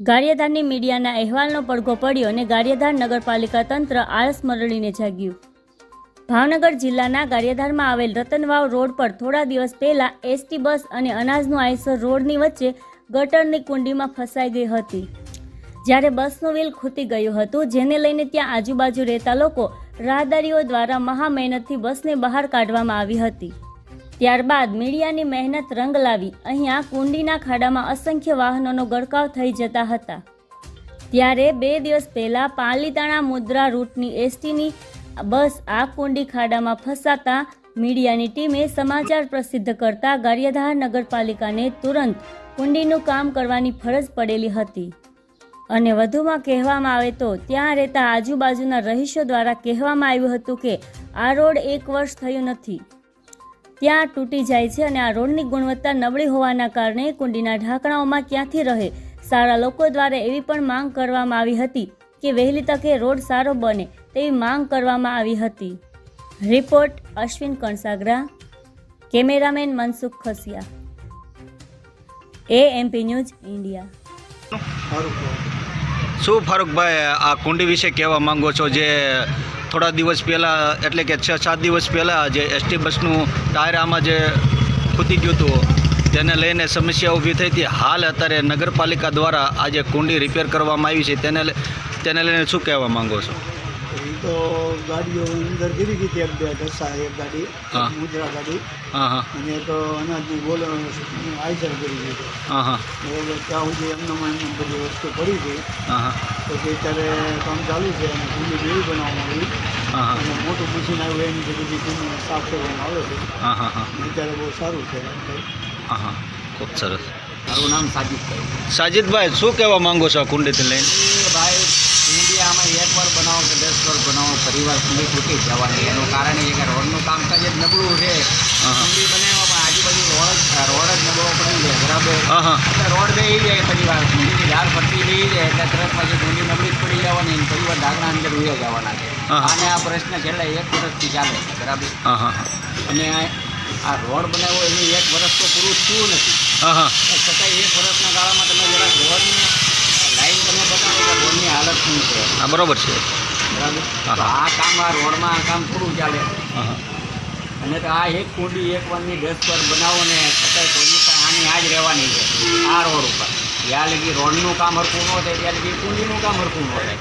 ગારિયાધારની મીડિયાના અહેવાલનો પડઘો પડ્યો અને ગારિયાધાર નગરપાલિકા તંત્ર આળસ મરળીને જાગ્યું. ભાવનગર જિલ્લાના ગારિયાધારમાં આવેલ રતનવાવ રોડ પર થોડા દિવસ પહેલા એસટી બસ અને અનાજનું આઈસર રોડની વચ્ચે ગટરની કુંડીમાં ફસાઈ ગઈ હતી. જ્યારે બસનું વ્હીલ ખૂટી ગયું હતું, જેને લઈને ત્યાં આજુબાજુ રહેતા લોકો રાહદારીઓ દ્વારા મહા મહેનતથી બસને બહાર કાઢવામાં આવી હતી. ત્યારબાદ મીડિયાની મહેનત રંગ લાવી અહીંયા કુંડીના ખાડામાં અસંખ્ય વાહનોનો ગડકાવ થઈ જતા હતા. ત્યારે બે દિવસ પહેલાં પાલીતાણા મુદ્રા રૂટની એસટીની બસ આ કુંડી ખાડામાં ફસાતા મીડિયાની ટીમે સમાચાર પ્રસિદ્ધ કરતા ગારિયાધાર નગરપાલિકાને તુરંત કુંડીનું કામ કરવાની ફરજ પડેલી હતી. અને વધુમાં કહેવામાં આવે તો ત્યાં રહેતા આજુબાજુના રહીશો દ્વારા કહેવામાં આવ્યું હતું કે આ રોડ એક વર્ષ થયું નથી. ત્યાં તૂટી જાય છે અને આ રોડની ગુણવત્તા નબળી હોવાના કારણે કુંડીના ઢાંકણાઓમાં ક્યાંથી રહે? સારા લોકો દ્વારા એવી પણ માંગ કરવામાં આવી હતી કે વહેલી તકે રોડ સારો બને તેવી માંગ કરવામાં આવી હતી. રિપોર્ટ અશ્વિન કણસાગરા. કેમેરામેન મનસુખ ખસિયા. એ એમપી ન્યૂઝ ઇન્ડિયા શું ફારૂકભાઈ, આ કુંડી વિશે કહેવા માંગો છો જે થોડા દિવસ પહેલાં, એટલે કે છ, સાત દિવસ પહેલાં જે એસટી બસનું ટાયર આમાં જે ખૂતી ગયું હતું, તેને લઈને સમસ્યા ઊભી થઈ હતી. હાલ અત્યારે નગરપાલિકા દ્વારા આ જે કુંડી રિપેર કરવામાં આવી છે. તેને તેને લઈને શું કહેવા માગો છો? તો ગાડીઓ અંદર ગીરી ગઈ હતી એક બે દસા એક ગાડી હા. મુદ્રા ગાડી. હા હા. અને તો અનાજની બોલો આયોજન કરી ગઈ એટલે હા હા. ત્યાં સુધી એમનામાં એમને બધી વસ્તુ પડી ગઈ હા હા. પછી અત્યારે કામ ચાલુ છે અને ભૂમિ જેવી બનાવવામાં આવી. હા હા. અને મોટું મશીન આવ્યું એની બધી ભૂમિ સાફ કરવામાં આવે છે. હા હા હા. અત્યારે બહુ સારું છે. હા હા. ખૂબ સરસ. મારું નામ સાજિદભાઈ. સાજિદભાઈ શું કહેવા માંગો છો આ કુંડીથી લઈને એ ભાઈ ઇન્ડિયામાં એક વાર બનાવો કે દસ વાર બનાવો પરિવાર કુંડી ખૂટી જવાની. એનું કારણ એ કે રોડનું કામકાજ જ નબળું છે. કુંડી પણ આજુબાજુ રોડ રોડ જ નબળો પડી જાય બરાબર? એટલે રોડ બે જાય પરિવાર. કુંડીની ધાર ફરતી લઈ જાય. એટલે તરત પછી કુંડી નબળી જ પડી જવાની અને પરિવાર ડાગના અંદર ઉયા જવાના છે. અને આ પ્રશ્ન છેલ્લા એક વર્ષથી ચાલે છે. બરાબર? અને આ રોડ બનાવ્યો એનું એક વર્ષ તો પૂરું થયું નથી. હા હા. છતાં એક વર્ષના ગાળામાં તમે જરા રોડની લાઈન તમે બતાવો કે રોડની હાલત શું છે? હા બરોબર છે. બરાબર. આ કામ આ રોડમાં આ કામ થોડું ચાલે. અને તો આ એક કુંડી એક દસ પર બનાવો ને છતાંય પોઝિશન આની આ જ રહેવાની છે. આ રોડ ઉપર. જ્યાં લગી રોડનું કામ હરખું ન થાય ત્યાં લગી કુંડીનું કામ હરખું ન થાય.